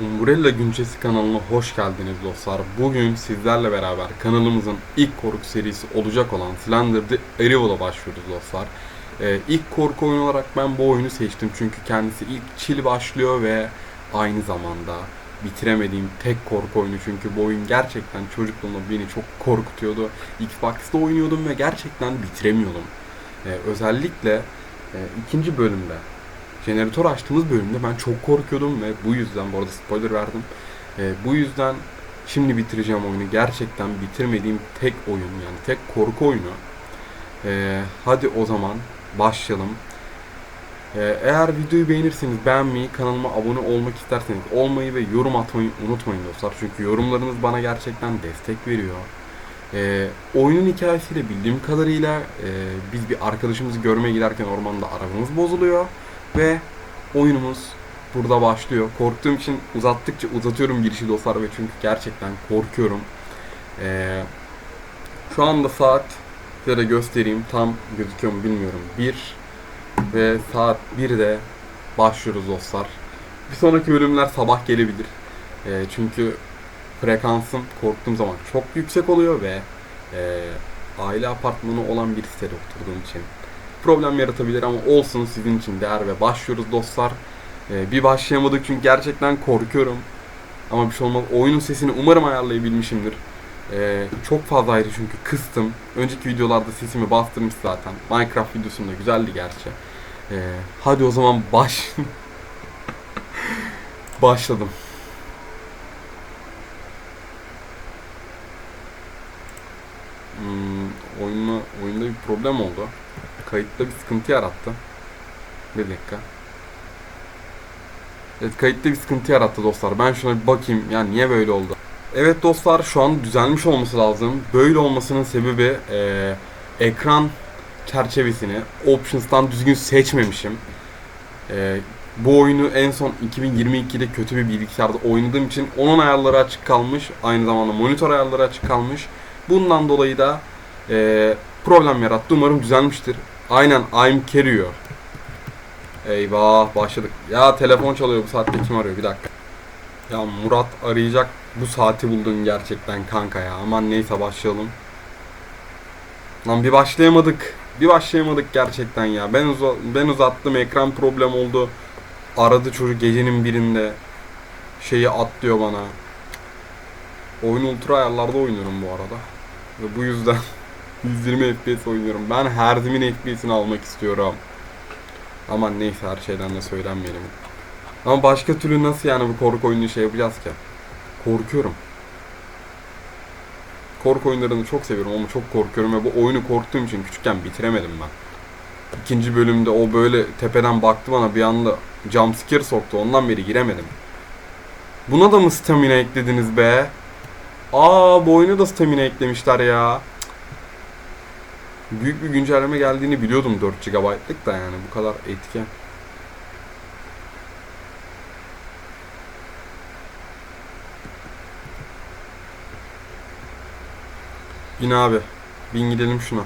Umbrella Güncesi kanalına hoş geldiniz dostlar. Bugün sizlerle beraber kanalımızın ilk korku serisi olacak olan Slender the Arrival'a başlıyoruz dostlar. Ee, ilk korku oyunu olarak ben bu oyunu seçtim çünkü kendisi ilk chill başlıyor ve aynı zamanda bitiremediğim tek korku oyunu çünkü bu oyun gerçekten çocukluğumda beni çok korkutuyordu. Xbox'ta oynuyordum ve gerçekten bitiremiyordum. Ee, özellikle e, ikinci bölümde jeneratör açtığımız bölümde ben çok korkuyordum ve bu yüzden bu arada spoiler verdim. Ee, bu yüzden şimdi bitireceğim oyunu. Gerçekten bitirmediğim tek oyun yani tek korku oyunu. Ee, hadi o zaman başlayalım. Ee, eğer videoyu beğenirseniz beğenmeyi, kanalıma abone olmak isterseniz olmayı ve yorum atmayı unutmayın dostlar. Çünkü yorumlarınız bana gerçekten destek veriyor. Ee, oyunun hikayesiyle bildiğim kadarıyla e, biz bir arkadaşımızı görmeye giderken ormanda arabamız bozuluyor ve oyunumuz burada başlıyor. Korktuğum için uzattıkça uzatıyorum girişi dostlar ve çünkü gerçekten korkuyorum. Ee, şu anda saat size göstereyim tam gözüküyor mu bilmiyorum. 1 ve saat 1'de başlıyoruz dostlar. Bir sonraki bölümler sabah gelebilir. Ee, çünkü frekansım korktuğum zaman çok yüksek oluyor ve e, aile apartmanı olan bir sitede oturduğum için problem yaratabilir ama olsun sizin için değer ve başlıyoruz dostlar. Ee, bir başlayamadık çünkü gerçekten korkuyorum. Ama bir şey olmaz. Oyunun sesini umarım ayarlayabilmişimdir. Ee, çok fazlaydı çünkü kıstım. Önceki videolarda sesimi bastırmış zaten. Minecraft videosunda güzeldi gerçi. Ee, hadi o zaman baş... Başladım. Hmm, oyunla, oyunda bir problem oldu. Kayıtta bir sıkıntı yarattı. Bir dakika. Evet kayıtta bir sıkıntı yarattı dostlar. Ben şuna bir bakayım. Yani niye böyle oldu? Evet dostlar şu an düzelmiş olması lazım. Böyle olmasının sebebi eee, ekran çerçevesini Options'tan düzgün seçmemişim. Eee, bu oyunu en son 2022'de kötü bir bilgisayarda oynadığım için onun ayarları açık kalmış. Aynı zamanda monitör ayarları açık kalmış. Bundan dolayı da eee, problem yarattı. Umarım düzelmiştir. Aynen I'm carrier. Eyvah başladık. Ya telefon çalıyor bu saatte kim arıyor bir dakika. Ya Murat arayacak bu saati buldun gerçekten kanka ya. Aman neyse başlayalım. Lan bir başlayamadık. Bir başlayamadık gerçekten ya. Ben uza ben uzattım ekran problem oldu. Aradı çocuk gecenin birinde. Şeyi atlıyor bana. Oyun ultra ayarlarda oynuyorum bu arada. Ve bu yüzden 120 FPS oynuyorum. Ben Herdim'in FPS'ini almak istiyorum. Aman neyse her şeyden de söylenmeyelim. Ama başka türlü nasıl yani bu korku oyununu şey yapacağız ki? Korkuyorum. Korku oyunlarını çok seviyorum ama çok korkuyorum ve bu oyunu korktuğum için küçükken bitiremedim ben. İkinci bölümde o böyle tepeden baktı bana bir anda jumpscare soktu ondan beri giremedim. Buna da mı stamina eklediniz be? Aa bu oyuna da stamina eklemişler ya. Büyük bir güncelleme geldiğini biliyordum 4 GB'lık da yani bu kadar etki. Bin abi. Bin gidelim şuna.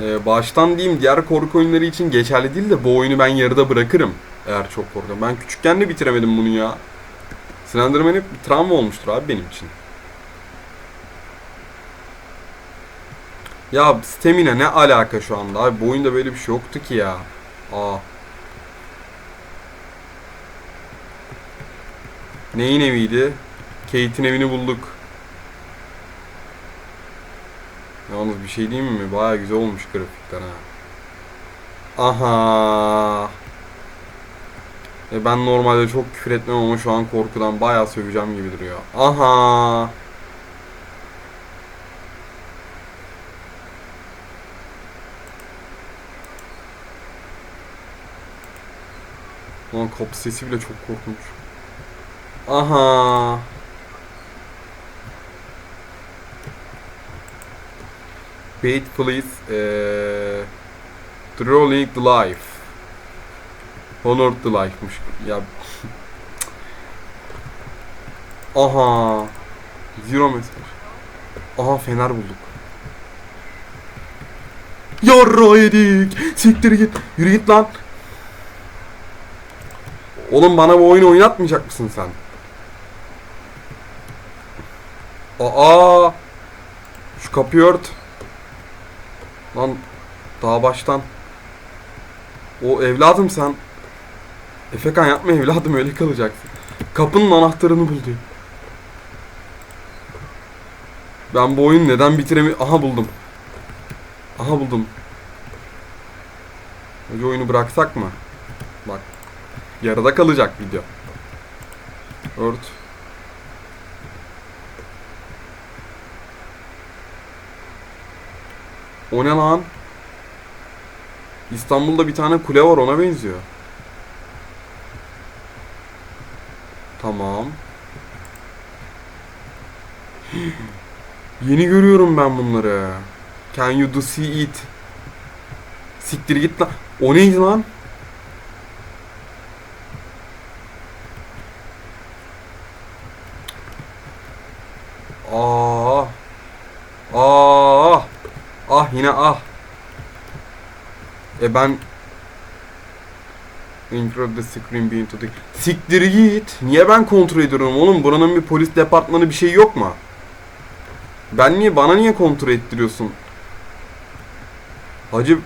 Ee, baştan diyeyim diğer korku oyunları için geçerli değil de bu oyunu ben yarıda bırakırım. Eğer çok korkuyorum. Ben küçükken de bitiremedim bunu ya. Slenderman hep bir travma olmuştur abi benim için. Ya stamina ne alaka şu anda abi bu oyunda böyle bir şey yoktu ki ya. Aa. Neyin eviydi? Kate'in evini bulduk. Yalnız bir şey diyeyim mi? Baya güzel olmuş grafikler ha. Aha. E ben normalde çok küfür etmem ama şu an korkudan bayağı söveceğim gibi duruyor. Aha. Lan kapı sesi bile çok korkunç. Aha. Wait please. Eee... Trolling the life. Honored the life'mış. Ya. Aha. Zero mesaj. Aha fener bulduk. Yarra yedik. Siktir git. Yürü git lan. Oğlum bana bu oyunu oynatmayacak mısın sen? Aa! Şu kapıyı ört. Lan daha baştan. O evladım sen. Efekan yapma evladım öyle kalacaksın. Kapının anahtarını bul diyor. Ben bu oyunu neden bitiremi... Aha buldum. Aha buldum. Hadi oyunu bıraksak mı? Bak. Yarıda kalacak video. Ört. O ne lan? İstanbul'da bir tane kule var ona benziyor. Tamam. Yeni görüyorum ben bunları. Can you do see it? Siktir git lan. O neydi lan? Aa. Aa. Ah yine ah. E ben Intro the screen being to the... Siktir git. Niye ben kontrol ediyorum oğlum? Buranın bir polis departmanı bir şey yok mu? Ben niye bana niye kontrol ettiriyorsun? Hacı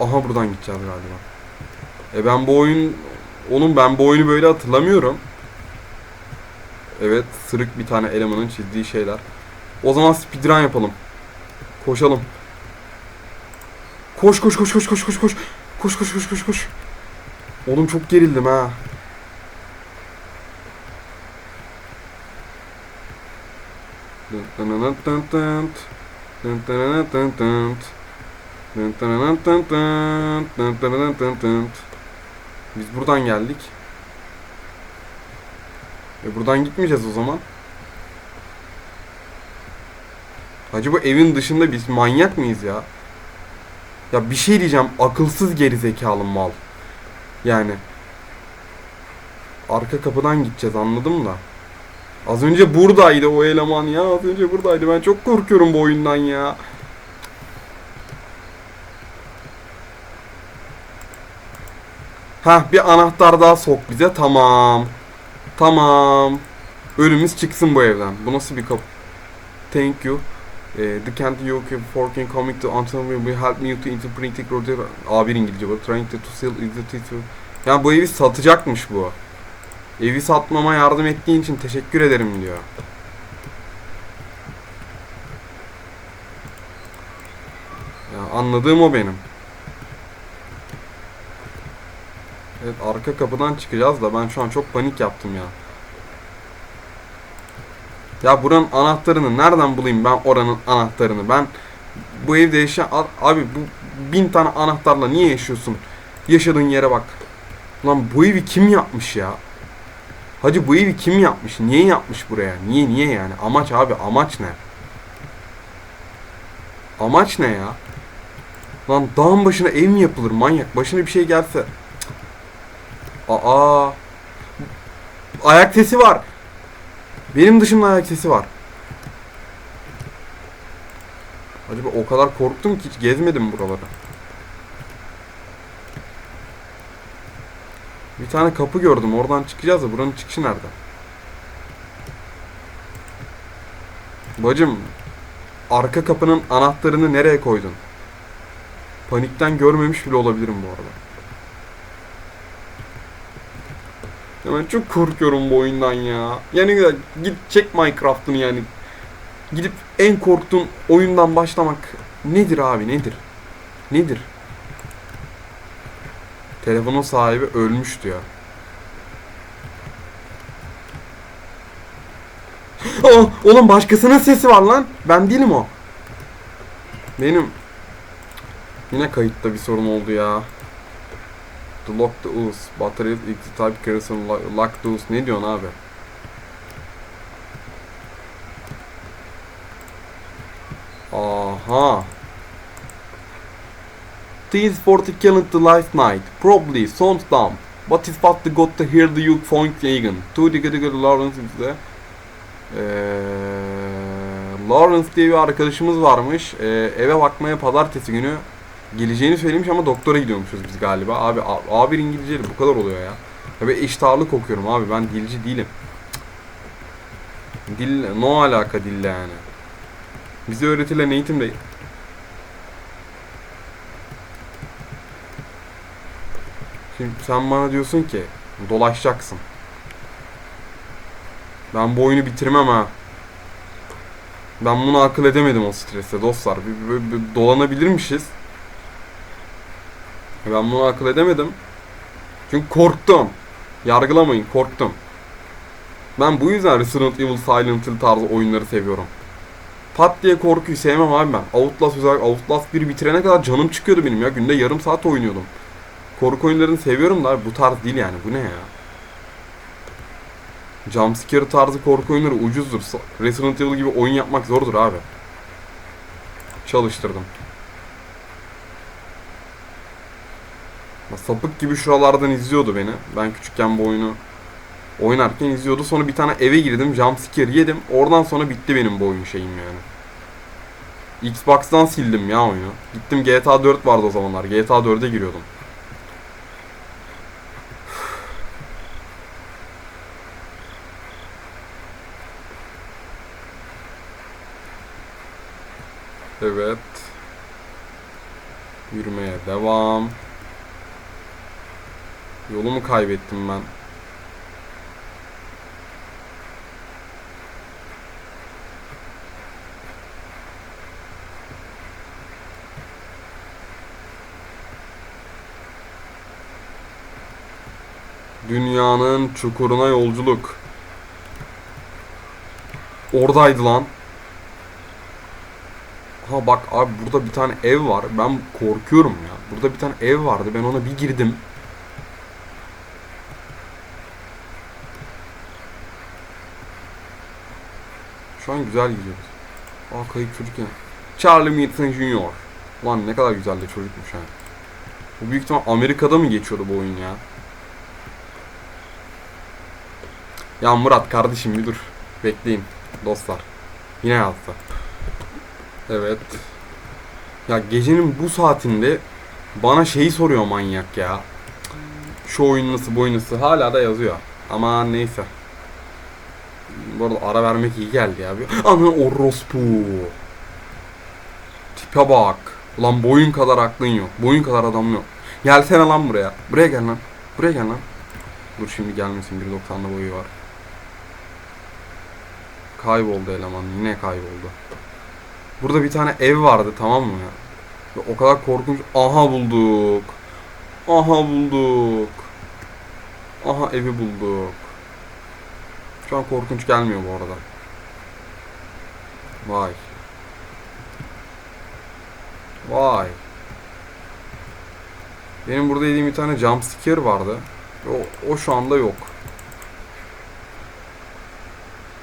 aha buradan gideceğiz galiba. E ben bu oyun oğlum ben bu oyunu böyle hatırlamıyorum. Evet, sırık bir tane elemanın çizdiği şeyler. O zaman speedrun yapalım. Koşalım. Koş koş koş koş koş koş koş. Koş koş koş koş koş. Oğlum çok gerildim ha. Biz buradan geldik. E buradan gitmeyeceğiz o zaman. Acaba evin dışında biz manyak mıyız ya? Ya bir şey diyeceğim. Akılsız gerizekalı mal. Yani. Arka kapıdan gideceğiz anladım da. Az önce buradaydı o eleman ya. Az önce buradaydı. Ben çok korkuyorum bu oyundan ya. Hah bir anahtar daha sok bize. Tamam. Tamam. Ölümüz çıksın bu evden. Bu nasıl bir kapı? Thank you. Eh, the can't you for can coming to me will help me to interpret it or A1 İngilizce bu. Trying to sell is the teacher. Ya bu evi satacakmış bu. Evi satmama yardım ettiğin için teşekkür ederim diyor. Ya anladığım o benim. Evet arka kapıdan çıkacağız da ben şu an çok panik yaptım ya. Ya buranın anahtarını nereden bulayım ben oranın anahtarını? Ben bu evde yaşayan abi bu bin tane anahtarla niye yaşıyorsun? Yaşadığın yere bak. Lan bu evi kim yapmış ya? Hacı bu evi kim yapmış? Niye yapmış buraya? Niye niye yani? Amaç abi amaç ne? Amaç ne ya? Lan dağın başına ev mi yapılır manyak? Başına bir şey gelse. Aa. Ayak sesi var. Benim dışımda ayak sesi var. Acaba o kadar korktum ki hiç gezmedim buraları. Bir tane kapı gördüm. Oradan çıkacağız da buranın çıkışı nerede? Bacım, arka kapının anahtarını nereye koydun? Panikten görmemiş bile olabilirim bu arada. Ya ben çok korkuyorum bu oyundan ya. Yani git çek Minecraft'ını yani. Gidip en korktuğun oyundan başlamak nedir abi nedir? Nedir? Telefonun sahibi ölmüş diyor. Oh, oğlum başkasının sesi var lan. Ben değilim o. Benim. Yine kayıtta bir sorun oldu ya. To lock the ooze. Battery is the type kerosene lock the ooze. Ne diyorsun abi? Aha. These 40 killed the last night. Probably sounds dumb. But it's what they got to hear the you point Egan. To the good Lawrence is the Lawrence diye bir arkadaşımız varmış. Ee, eve bakmaya pazartesi günü Geleceğini söylemiş ama doktora gidiyormuşuz biz galiba. Abi A- A1 İngilizce bu kadar oluyor ya. Ya ben eşit ağırlık okuyorum abi ben dilci değilim. Dil no alaka dille yani. Bize öğretilen eğitim de Şimdi sen bana diyorsun ki dolaşacaksın. Ben bu oyunu bitirmem ha. Ben bunu akıl edemedim o streste dostlar. Bir, bir- bir dolanabilirmişiz. Ben bunu akıl edemedim. Çünkü korktum. Yargılamayın korktum. Ben bu yüzden Resident Evil Silent Hill tarzı oyunları seviyorum. Pat diye korkuyu sevmem abi ben. Outlast özellikle Outlast 1'i bitirene kadar canım çıkıyordu benim ya. Günde yarım saat oynuyordum. Korku oyunlarını seviyorum da abi bu tarz değil yani. Bu ne ya? Jumpscare tarzı korku oyunları ucuzdur. Resident Evil gibi oyun yapmak zordur abi. Çalıştırdım. Sapık gibi şuralardan izliyordu beni. Ben küçükken bu oyunu oynarken izliyordu. Sonra bir tane eve girdim. Jumpscare yedim. Oradan sonra bitti benim bu oyun şeyim yani. Xbox'tan sildim ya oyunu. Gittim GTA 4 vardı o zamanlar. GTA 4'e giriyordum. Evet. Yürümeye devam. Yolumu kaybettim ben. Dünyanın çukuruna yolculuk. Oradaydı lan. Ha bak abi burada bir tane ev var. Ben korkuyorum ya. Burada bir tane ev vardı. Ben ona bir girdim. Şu an güzel gidiyoruz. Aa kayıp çocuk ya. Charlie Manson Jr. Ulan ne kadar güzel de çocukmuş ha. Bu büyük ihtimal Amerika'da mı geçiyordu bu oyun ya? Ya Murat kardeşim bir dur. Bekleyin dostlar. Yine yazdı. Evet. Ya gecenin bu saatinde bana şeyi soruyor manyak ya. Şu oyun nasıl bu oyun nasıl hala da yazıyor. Ama neyse. Bu arada ara vermek iyi geldi ya. Ana orospu. Tipe bak. Ulan boyun kadar aklın yok. Boyun kadar adam yok. Gelsene lan buraya. Buraya gel lan. Buraya gel lan. Dur şimdi gelmesin. 1.90'da boyu var. Kayboldu eleman. Yine kayboldu. Burada bir tane ev vardı tamam mı ya? O kadar korkunç. Aha bulduk. Aha bulduk. Aha evi bulduk. Şu an korkunç gelmiyor bu arada. Vay. Vay. Benim burada yediğim bir tane jump scare vardı. O, o şu anda yok.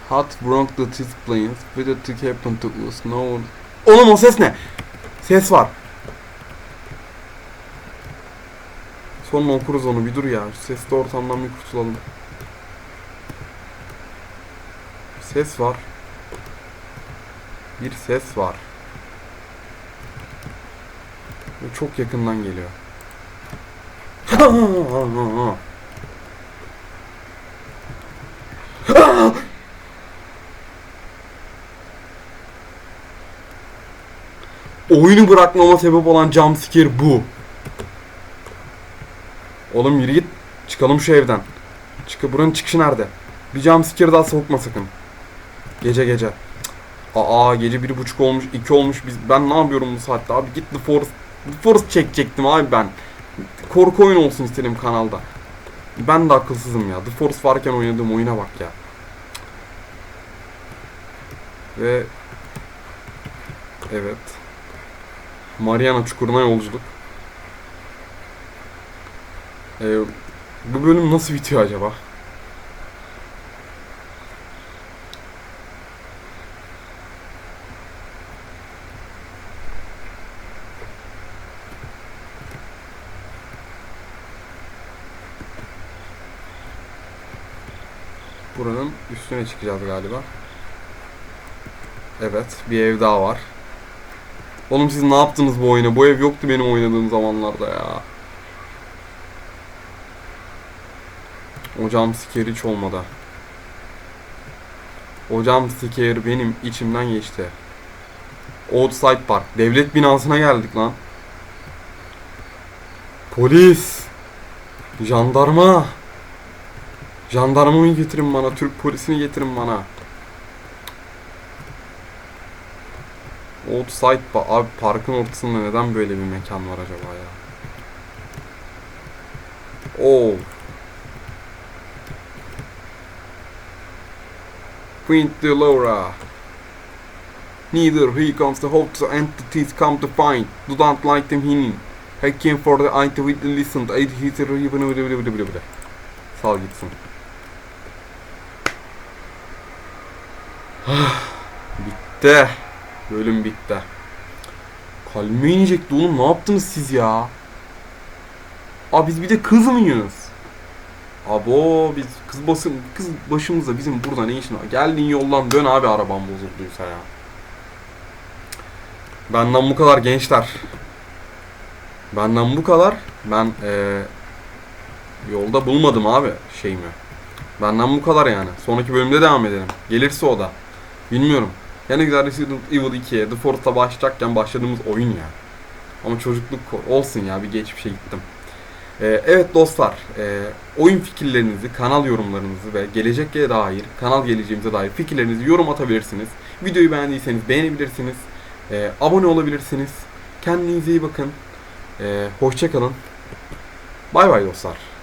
Hot broke the test planes. With the tick happened to us. No. Oğlum o ses ne? Ses var. Sonra okuruz onu bir dur ya. Sesli ortamdan bir kurtulalım. Ses var. Bir ses var. Ve çok yakından geliyor. Oyunu bırakmama sebep olan jumpscare bu. Oğlum yürü git. Çıkalım şu evden. Çık buranın çıkışı nerede? Bir jumpscare daha sokma sakın. Gece gece. Aa gece bir buçuk olmuş, iki olmuş. Biz ben ne yapıyorum bu saatte abi? Git The Forest. The Forest çekecektim abi ben. Korku oyun olsun istedim kanalda. Ben de akılsızım ya. The Forest varken oynadığım oyuna bak ya. Ve evet. Mariana Çukuru'na yolculuk. Ee, bu bölüm nasıl bitiyor acaba? Buranın üstüne çıkacağız galiba. Evet, bir ev daha var. Oğlum siz ne yaptınız bu oyuna? Bu ev yoktu benim oynadığım zamanlarda ya. Hocam siker hiç olmadı. Hocam siker benim içimden geçti. Outside Park. Devlet binasına geldik lan. Polis. Jandarma. Jandarmayı getirin bana. Türk polisini getirin bana. Outside Park. Abi parkın ortasında neden böyle bir mekan var acaba ya? Oh. Quint de Laura. Neither he comes to hope the entities come to find. Do not like them hinin. I came for the entity to listen. I hit the Sal gitsin. Bitti. Bölüm bitti. Kalbime inecekti oğlum ne yaptınız siz ya? Abi biz bir de kız mıyız? Abo biz kız basın kız başımıza bizim burada ne işin var? Geldin yoldan dön abi araban bozulduysa ya. Benden bu kadar gençler. Benden bu kadar. Ben eee, yolda bulmadım abi şeyimi. Benden bu kadar yani. Sonraki bölümde devam edelim. Gelirse o da. Bilmiyorum. Yani güzel Resident Evil 2'ye The Force'a başlayacakken başladığımız oyun ya. Ama çocukluk olsun ya bir geçmişe gittim. Ee, evet dostlar, e, oyun fikirlerinizi, kanal yorumlarınızı ve geleceğe dair, kanal geleceğimize dair fikirlerinizi yorum atabilirsiniz. Videoyu beğendiyseniz beğenebilirsiniz. Ee, abone olabilirsiniz. Kendinize iyi bakın. Ee, hoşça kalın. Bay bay dostlar.